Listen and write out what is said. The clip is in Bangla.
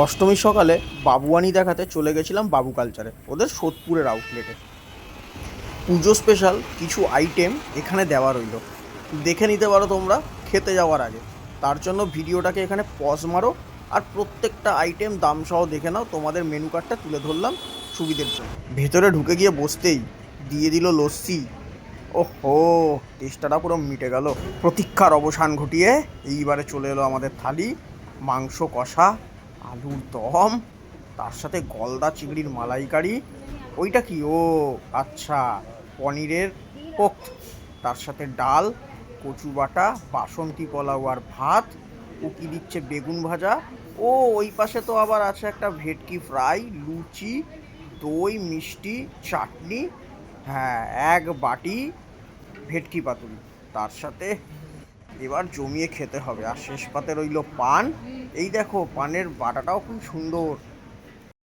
অষ্টমীর সকালে বাবুয়ানি দেখাতে চলে গেছিলাম বাবু কালচারে ওদের সোদপুরের আউটলেটে পুজো স্পেশাল কিছু আইটেম এখানে দেওয়া রইল। দেখে নিতে পারো তোমরা, খেতে যাওয়ার আগে। তার জন্য ভিডিওটাকে এখানে পজ মারো, আর প্রত্যেকটা আইটেম দাম সহ দেখে নাও, তোমাদের মেনু কার্ডটা তুলে ধরলাম সুবিধের জন্য। ভেতরে ঢুকে গিয়ে বসতেই দিয়ে দিল লস্যি। ওহো টেস্টটা পুরো মিটে গেল। প্রতীক্ষার অবসান ঘটিয়ে এইবারে চলে এলো আমাদের থালি, মাংস কষা আলুর দম, তার সাথে গলদা চিংড়ির মালাইকারি, ওইটা কি? ও আচ্ছা পনিরের পোক তার সাথে ডাল, কচু বাটা, বাসন্তী পোলাও আর ভাত ও কি দিচ্ছে বেগুন ভাজা। ও, ওই পাশে তো আবার আছে একটা ভেটকি ফ্রাই, লুচি, দই, মিষ্টি, চাটনি হ্যাঁ এক বাটি ভেটকি পাতুরি। তার সাথে এবার জমিয়ে খেতে হবে। আর শেষ পাতে রইল পান, এই দেখো পানের বাটাটাও খুব সুন্দর।